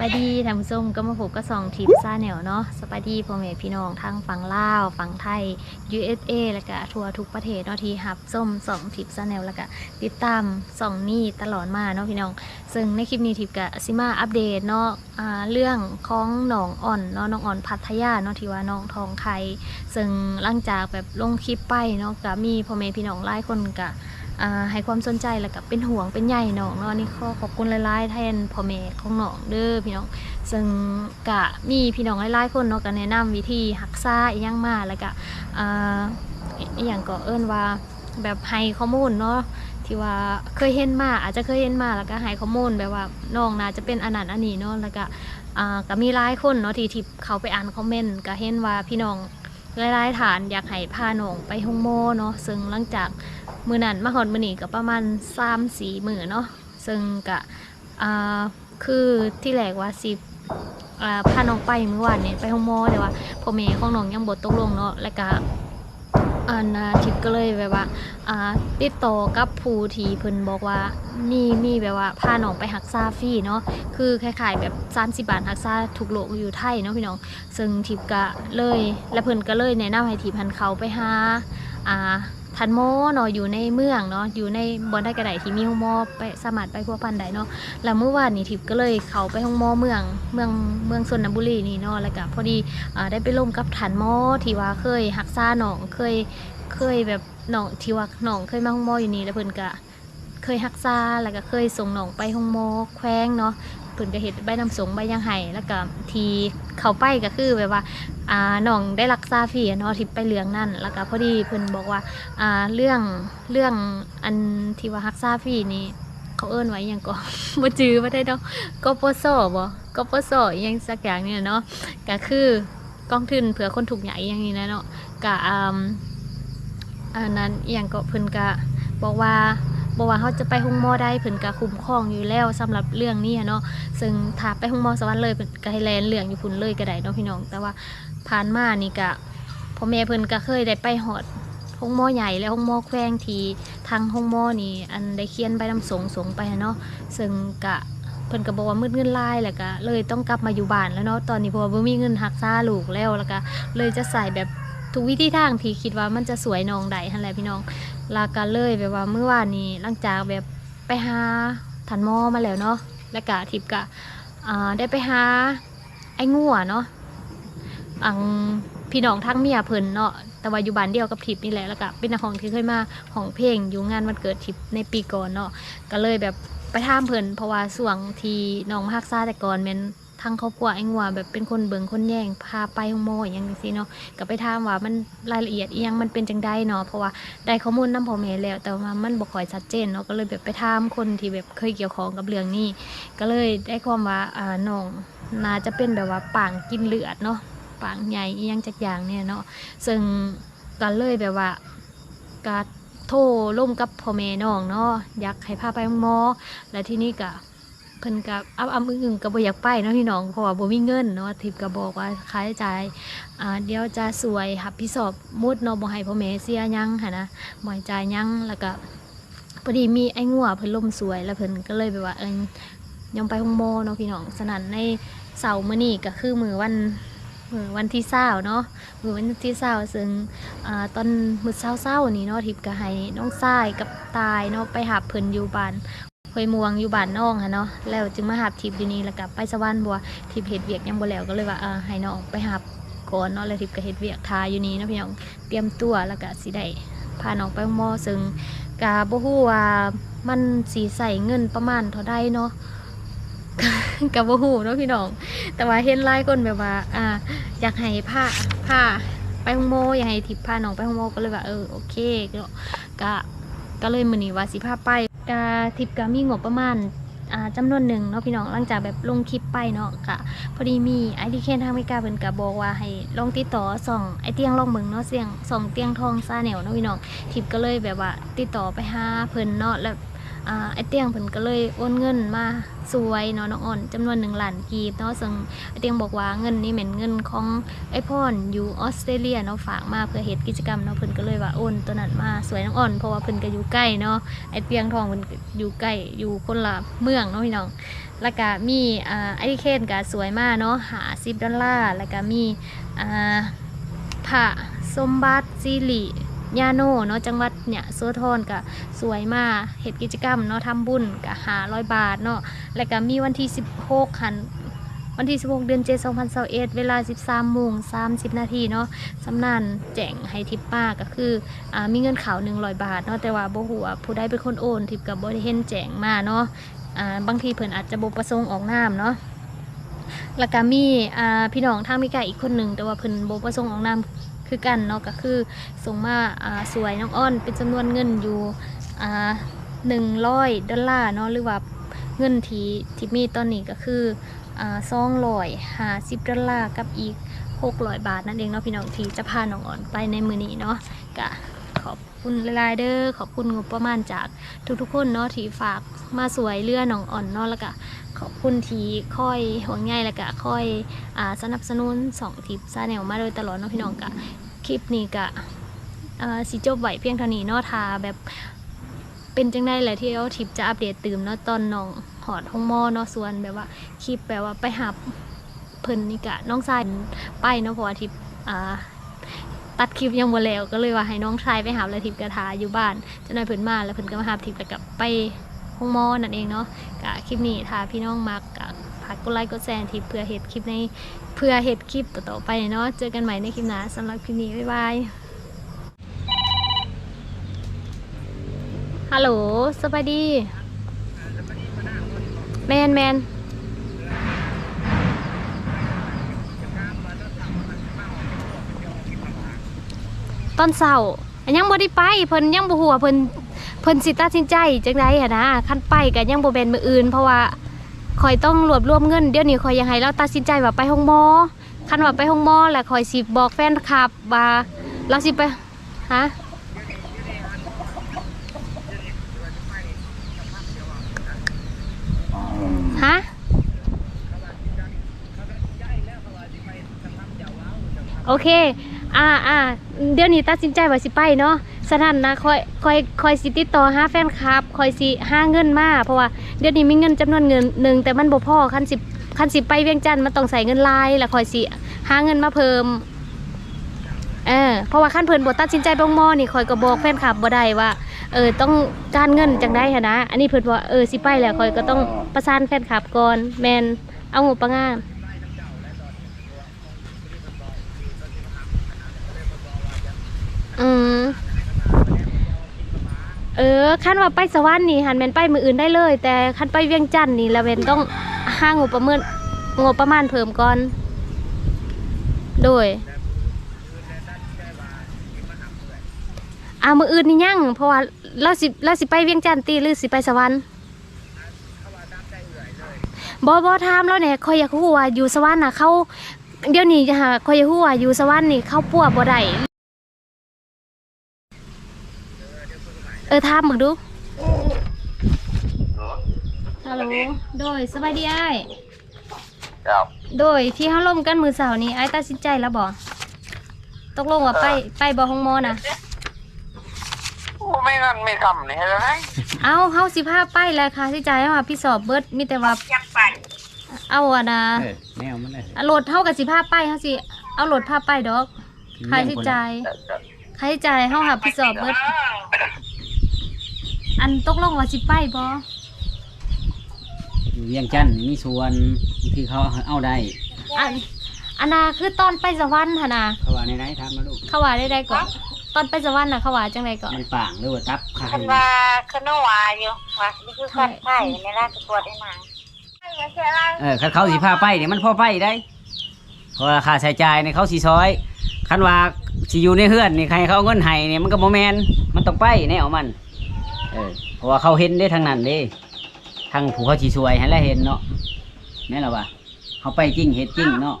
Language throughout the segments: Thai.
บายดีท่านผู้ชมก็มาพบกับสองทีมซาแนวเนาะสบายดีพ่อแม่พี่น้องทั้งฝั่งลาวฝั่งไทย USA แล้วก็ทั่วทุกประเทศเนาะที่หับส้มสองทีมซาแนวแล้วก็ติดตามสองนี่ตลอดมาเนาะพี่น้อง ซึ่งในคลิปนี้ทิปกะซิมาอัปเดตเนาะอ่าเรื่องของหนองอ่อนเนาะน้องอ่อนพัทยาเนาะที่ว่าน้องทองไข่ซึ่งหลังจากแบบลงคลิปไปเนาะก็มีพ่อแม่พี่น้องหลายคนกะอ่า ให้ความสนใจแล้วก็เป็นห่วงเป็นใหญ่น้องเนาะนี่ขอขอบคุณหลายๆแทนพ่อแม่ของน้องเด้อพี่น้องซึ่งกะมีพี่น้องหลายๆคนเนาะก็แนะนำวิธีหักษาอีหยังมาแล้วก็อ่าอหย่างก็เอิ้นว่าแบบให้ข้อมูลเนาะที่ว่าเคยเห็นมาอาจจะเคยเห็นมาแล้วก็ให้ข้อมูลแบบว่าน้องน่าจะเป็นอันนั้นอันนี้เนาะแล้วก็อ่าก็มีหลายคนเนาะที่ที่เขาไปอ่านคอมเมนต์ก็เห็นว่าพี่น้อง หลายๆฐานอยากให้พาน้องไปห้องโมเนาะซึ่งหลังจากมือนั้นมาหอดมือนีก็ประมาณสามสี่มือเนาะซึ่งกะคือที่แหลกว่าสิอ่าพาน้องไปเมื่อวานเนี้ยไปห้องโมแต่ว่าพ่อแม่ของน้องยังบดตกลงเนาะแล้วก็ อันนาทิพย์ก็เลยแบบว่าอ่าติดต่อกับผู้ที่เพิ่นบอกว่ามีมีแบบว่าพาน้องไปหักซาฟรีเนาะคือคล้ายๆแบบ30บาทหักซาถูกโลกอยู่ไทยเนาะพี่น้อง ซึ่งทิพย์ก็เลยและเพิ่นก็เลยแนะนำให้ทิพหันเขาไปหาอ่า ทันโมเนาะอยู่ในเมืองเนาะอยู่ในบอนได้กระไดที่มีห้องมอไปสามารถไปพัวพันได้เนาะแล้วเมื่อวานนี้ทิพย์ก็เลยเขาไปห้องมอเมืองเมืองเมืองชนบุรีนี่เนาะแล้วก็พอดีอ่าได้ไปร่วมกับทันหมอที่ว่าเคยหักษาหนองเคยเคยแบบหนองที่ว่าหนองเคยมาห้องมออยู่นี่แล้วเพิ่นก็เคยหักษาแล้วก็เคยส่งหนองไปห้องหมอแขวงเนาะ เพิ่นก็เฮ็ดใบนำสงใบยังไห้แล้วก็ทีเขาไปก็คือแบบว่าอ่าน้องได้รักษาฟรีเนาะที่ไปเรื่องนั่นแล้วก็พอดีเพิ่นบอกว่าอ่าเรื่องเรื่องอันที่ว่ารักษาฟรีนี่เขาเอิ้นไว้หยังก็บ่จื้อบ่ได้เนาะกปสบ่กปสอหยังสักอย่างนี่เนาะก็คือกองทุนเผื่อคนถูกข์ยากอย่างนี้นะเนาะก็อ่าอันนั้นอหยังก็เพิ่นก็บอกว่า บอกว่าเขาจะไปห้องหมอได้เพิ่นก็คุ้มครองอยู่แล้วสำหรับเรื่องนี้เนาะซึ่งถ้าไปห้องหมอสวรรค์เลยเพิ่นก็ให้แลนเรื่องอยู่พุ่นเลยก็ได้เนาะพี่น้อง แต่ว่าผ่านมานี่ก็พ่อแม่เพิ่นก็เคยได้ไปหอดห้องหมอใหญ่และห้องหมอแขวงทีทางห้องหมอนี่อันได้เขียนใบนำสงสงไปเนาะซึ่งก็เพิ่นก็บอกว่ามืดเงินหลายแล้วก็เลยต้องกลับมาอยู่บ้านแล้วเนาะตอนนี้เพราะว่าบ่มีเงินรักษาลูกแล้วแล้วก็เลยจะใส่แบบทุกวิธีทางที่คิดว่ามันจะสวยน้องได้หั่นแหละพี่น้อง ลาก็เลยแบบว่าเมื่อวานนี้หลังจากแบบไปหาทันหมอมาแล้วเนาะแล้วก็ทิพก็อ่าได้ไปหาไอ้งัวเนาะอังพี่น้องทั้งเมียเพิ่นเนาะแต่ว่าอยู่บ้านเดียวกับทิพนี่แหละแล้วก็เป็นนักของที่เคยมาของเพลงอยู่งานวันเกิดทิพในปีก่อนเนาะก็เลยแบบไปถามเพิ่นเพราะว่าส่วงที่น้องมาฮักษาแต่ก่อนแม่น ทั้งครอบครัวไอ้งัวแบบเป็นคนเบิงคนแย่งพาไปห้องหมอย่างนี้สิเนาะก็ไปถามว่ามันรายละเอียดอีหยังมันเป็นจังได้เนาะเพราะว่าได้ข้อมูลนำพ่อแม่แล้ว แต่ว่ามันบ่ค่อยชัดเจนเนาะก็เลยแบบไปถามคนที่แบบเคยเกี่ยวข้องกับเรื่องนี้ ก็เลยได้ความว่าอ่าน้องน่าจะเป็นแบบว่าปางกินเลือดเนาะปางใหญ่อีหยังจักอย่างเนี่ยเนาะซึ่งก็เลยแบบว่าก็โทรร่วมกับพ่อแม่น้องเนาะอยากให้พาไปหมอ แล้วที่นี่ก็ พิ่นกับอ้ำอ้ำอึ้งก็บ่อยากไปเนาะพี่น้องเพราะว่าบ่มีเงินเนาะทิพย์ก็บอกว่าค่าใช้จ่ายอ่าเดี๋ยวจะสวยรับผิดชอบมุดเนาะบ่ให้พ่อแม่เสียยังหันนะบ่ให้จ่ายยังแล้วก็พอดีมีไอ้งัวเพิ่นล่มสวยแล้วเพิ่นก็เลยแบบว่าเออยังไปห้องโมเนาะพี่น้องสนั่นในเสาร์มื้อนี้ก็คือมือวันมือวันที่เศร้าเนาะมือวันที่เศร้าซึ่งอตอนมือเศร้าเศร้าๆนี่เนาะทิพย์ก็ให้น้องทรายกับตายเนาะไปหาเพิ่นอยู่บ้าน คยมวงอยู่บ้านน้องค่ะเนาะแล้วจึงมาหาทิพย์อยู่นี่แล้วก็ไปสวรรค์บัวทิพย์เฮ็ดเวียกยังบ่แล้วก็เลยว่าเออให้น้องไปหาก่อนเนาะแล้วทิพย์ก็เฮ็ดเวียกทาอยู่นี่นะพี่น้องเตรียมตัวแล้วก็สิได้พาน้องไปห้องมอซึ่งก็บ่ฮู้ว่ามันสิใส่เงินประมาณเท่าใดเนาะกับบ่ฮู้เนาะพี่น้อง แต่ว่าเห็นหลายคนแบบว่า อ่า อยากให้ผ้าผ้าไปห้องโมอยากให้ทิพย์พาน้องไปห้องโมก็เลยว่าเออโอเคก็ก็ก็เลยมือนี้ว่าสิพาไป กะทิพย์ก็มีงบประมาณจำนวนหนึ่งเนาะพี่น้องหลังจากแบบลงคลิปไปเนาะกะพอดีมีไอทีเคนทางอเมริกาเพิ่นก็บอกว่าให้ลองติดต่อส่องไอเตียงลองเมืองเนาะเสียงส่องเตียงทองซาแนวเนาะพี่น้องทิพย์ก็เลยแบบว่าติดต่อไปหาเพิ่นเนาะแล้ว ไอเตียงเพิ่นก็เลยโอนเงินมาสวยเนาะน้องอ่อนจำนวน1ล้านกีบเนาะซึ่งไอเตียงบอกว่าเงินนี้เป็นเงินของไอพอนอยู่ออสเตรเลียเนาะฝากมาเพื่อเฮ็ดกิจกรรมเนาะเพิ่นก็เลยว่าโอนตัวนั้นมาสวยน้องอ่อนเพราะว่าเพิ่นก็อยู่ใกล้เนาะไอเตียงทองเพิ่นอยู่ใกล้อยู่คนละเมืองเนาะพี่น้องแล้วก็มีอ่าไอเคนก็สวยมากเนาะหา10ดอลลาร์แล้วก็มีอ่าสมบัติสิริ ยาโนเนาะจังหวัดเนี่ยโซทอนก็สวยมากเหตุกิจกรรมเนาะทำบุญก็หาร้อยบาทเนาะแล้วก็มีวันที่ 16หันวันที่ 16 เดือน 7 2021เวลา 13โมง30 นาทีเนาะสำนานแจ้งให้ทิปป้าก็คืออมีเงินข่าว100 บาทเนาะแต่ว่าบ่ฮู้ว่าผู้ใดเป็นคนโอน ทิปก็บ่ได้เห็นแจ้งมาเนาะบางทีเพิ่นอาจจะบ่ประสงค์ออกนามเนาะแล้วก็มีพี่น้องทางมิกาอีกคนหนึ่งแต่ว่าเพิ่นบ่ประสงค์ออกนาม คือกันเนาะก็คือส่งมาาสวยน้องอ้อนเป็นจำนวนเงินอยู่หนึ่งร้อยดอลลาร์เนาะหรือว่าเงินที่ที่มีตอนนี้ก็คือซองลอยหาสิบดอลลาร์กับอีกหกร้อยบาทนั่นเองเนาะพี่น้องที่จะพาน้องอ่อนไปในมือนี้เนาะก็ คุณหลายเด้อขอบคุณงบประมาณจากทุกๆคนเนาะที่ฝากมาสวยเรือน้องอ่อนเนาะแล้วก็ขอบคุณที่คอยห่วงใยแล้วก็ค่อยอ่าสนับสนุนสองทิปซาแนลมาโดยตลอดเนาะพี่น้องกะคลิปนี้กะสิจบไหวเพียงเท่านี้เนาะทาแบบเป็นจังได้แหละที่เอาทิปจะอัปเดตตื่มเนาะตอนน้องหอดห้องหมอเนาะส่วนแบบว่าคลิปแบบว่าไปหับเพิ่นนี่กะน้องชายไปเนาะเพราะว่าทิปอ่า ตัดคลิปยังบ่แล้วก็เลยว่าให้น้องชายไปหาล้วทิปกระทาอยู่บ้านเจะนายเพิ่นมาแล้วเพิ่นก็มาหาทิปแล้วกลับไปห้องมอนั่นเองเนาะกะคลิปนี้ถ้าพี่น้องมักกะฝากกดไลค์กดแชร์ที่เพื่อเห็ดคลิปในเพื่อเห็ดคลิปต่อๆไปเนาะเจอกันใหม่ในคลิปหน้าสำหรับคลิปนี้บ๊ายบายฮัลโหลสวัสดีแมนแมน อนเสาร์อันยังบ่ได้ไปเพิ่นยังบ่ฮู้ว่าเพิ่นเพิ่นสิตัดสินใจจังไดอะนะคันไปก็ยังบ่แม่นมื้ออื่น เพราะว่าข่อยต้องรวบรวมเงินเดี๋ยวนี้ข่อยยังให้เราตัดสินใจว่าไปห้องหมอคันว่าไปห้องหมอแล้วข่อยสิบอกแฟนคลับว่าเราสิไปฮะฮะโอเค อ่าอ่า เดี๋ยวนี้ตัดสินใจว่าสิไปเนาะฉะนั้นนะคอยคอยคอยสิติดต่อหาแฟนคลับคอยสิห้าเงินมาเพราะว่าเดี๋ยวนี้มีเงินจำนวนเงินหนึ่งแต่มันบ่พอคันสิคันสิไปเวียงจันทน์มันต้องใส่เงินลายแล้วคอยสิหาเงินมาเพิ่มเออเพราะว่าขั้นเพิ่นบ่ตัดสินใจบ่งมอนี่คอยก็บอกแฟนคลับบ่ได้ว่าเออต้องการเงินจังได้หันะ อันนี้เพิ่นว่าเออสิไปแล้วคอยก็ต้องประสานแฟนคลับก่อนแมนเอางบประงาน อืม เออคันว่าไปสวรรค์นี่หันแม่นไปมืออื่นได้เลย แต่คันไปเวียงจันทน์นี่ละเวนต้องห้างงบประเมินงบประมาณเพิ่มก่อนโดยอ่ามืออื่นนี่ยังเพราะว่าเราสิเราสิไปเวียงจันทน์ตีหรือสิไปสวรรค์บอบอถามแล้วเนี่ยคอยอยากรู้ว่าอยู่สวรรค์น่ะเขาเดี๋ยวนี้จะหาคอยอยากรู้ว่าอยู่สวรรค์นี่เข้าปัวบ่ได้ ออถามมึงดูฮัลโหลโดยสบายดีไอ้ายครับโดยที่เขาล่มกันมือเสาร์นี้ไอ้ายตัดสินใจแล้วบ่ตกลงว่าไปไปบ่ห้องหมอนะโอ้ไม่งั้นไม่ทำนี่ให้ไหมเอาเฮาสิพาไปแล้วค่ะที่ใจายเฮาว่าพี่สอบเบิดมีแต่ว่ายังไปเอาอะนะเออแนวมันเลยอะโหลดเฮากับสิพาไปเฮาสิเอาโหลดพาไปดอกค่าใช้จ่ายค่าใช้จ่ายเฮาหาพี่สอบเบิดอั นตกลงว่าสิไปบ่อยู่เวียงจันทน์มีสวนที่เขาเอาได้อันอันน่ะคือตอนไปสวรรค์หั่นน่ะเขาว่าในไหนทำมาลูกเขาว่าได้ได้ก่อนตอนไปสวรรค์น่ะเขาว่าจังไดก่อน มันป่างหรือว่าตับขาคันว่าขนวาอยู่ว่านี่คือคนไข้ในราชกวดได้มาเออคันเขาสีผ้าไปเนี่ยมันพอไปได้เพราะว่าค่าใช้จ่ายในเขาสีซอยคันว่าสิอยู่ในเฮือนนี่ใครเขาเอาเงินให้เนี่ยมันก็บ่แมนมันต้องไปแนวมัน เออเพราะว่าเขาเห็นได้ทางนั้นเด้ทางผู้เขาสีสวยให้แล้วเห็นเนาะแม่นหรอวะเขาไปจริงเห็ดจริงเนาะ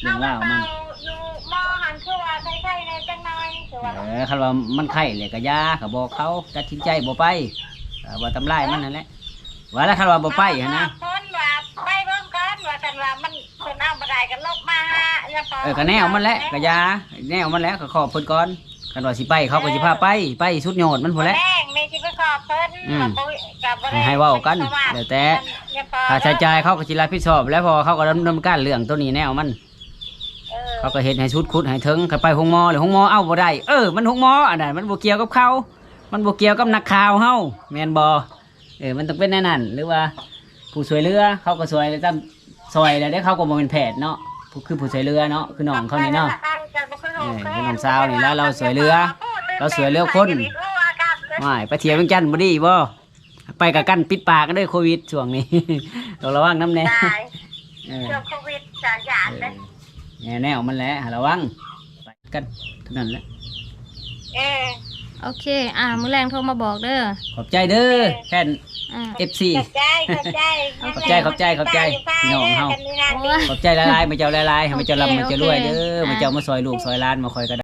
เรื่องเล่าวมัน อยู่มอหันคือว่าไข้ๆในจังน้อยคือว่าเออคันว่ามันไข่เลยก็อยาเขาบอกเขาตัดสินใจบ่ไปก็ว่าทำลายมันนั่นแหละว่าแล้วคันว่าบ่ไปหั่นนะคนว่าไปเบิ่งก่อนว่ากันว่ามันเพิ่นเอาบ่ได้ก็ลบมาหาอย่าพเออก็แนวมันแหละก็อยาแนวมันแหละก็ขอบเพิ่นก่อน คันว่าสิไปเขาก็สิพาไปไปสุดโยอดมันพุ่นแหละแรงนี่สิไปขอบเพิ่นอืมว่าบ่ก็บ่ได้ให้เว้ากันเดี๋ยวแต่อย่พอค่าใช้จ่ายเขาก็สิรับผิดชอบ แล้วพอเขาก็ดำเนินการเรื่องตัวนี้แนวมันเออเขาก็เฮ็ดให้ชุดคุดให้ถึงก็ไปห้องหมอหรือห้องหมอเอ้าบ่ได้เออมันห้องหมออันนั้นมันบ่เกี่ยวกับเขา มันบ่เกี่ยวกับนักข่าวเฮาแม่นบ่เออมันต้องเป็นแน่นั่นหรือว่า ผู้ช่วยเรือเขาก็ช่วยตามซอยแล้วได้เขาก็บ่เป็นแพทย์เนาะผู้คือผู้ช่วยเรือเนาะคือน้องเขานี่เนาะ เออคือน้องสาวนี่แล้วเราสวยเรือ เราสวยเรือคนไม่ไปเที่ยวเวียงจันทน์บ่ดีบ่ไปกับกันปิดปากกันด้วยโควิดช่วงนี้ต้องระวังน้ำแน่ได้เออเรื่องโควิดจะหยาดเลยแน่แนวมันแหละระวังไปกันเท่านั้นแหละเออโอเค อ่า มื้อแรงโทรมาบอกเด้อ ขอบใจเด้อแค่น อ่า FC ขอบใจขอบใจขอบใจขอบใจขอบใจพี่น้องเฮากันนี่นะโอ้ยขอบใจหลายๆมาเจ้าหลายๆให้มาเจ้าโอเคลำมาเจ้ารวยโอเคเด้อมาอ่าเจ้ามาซอยลูกซอยหล้านมาคอยกัน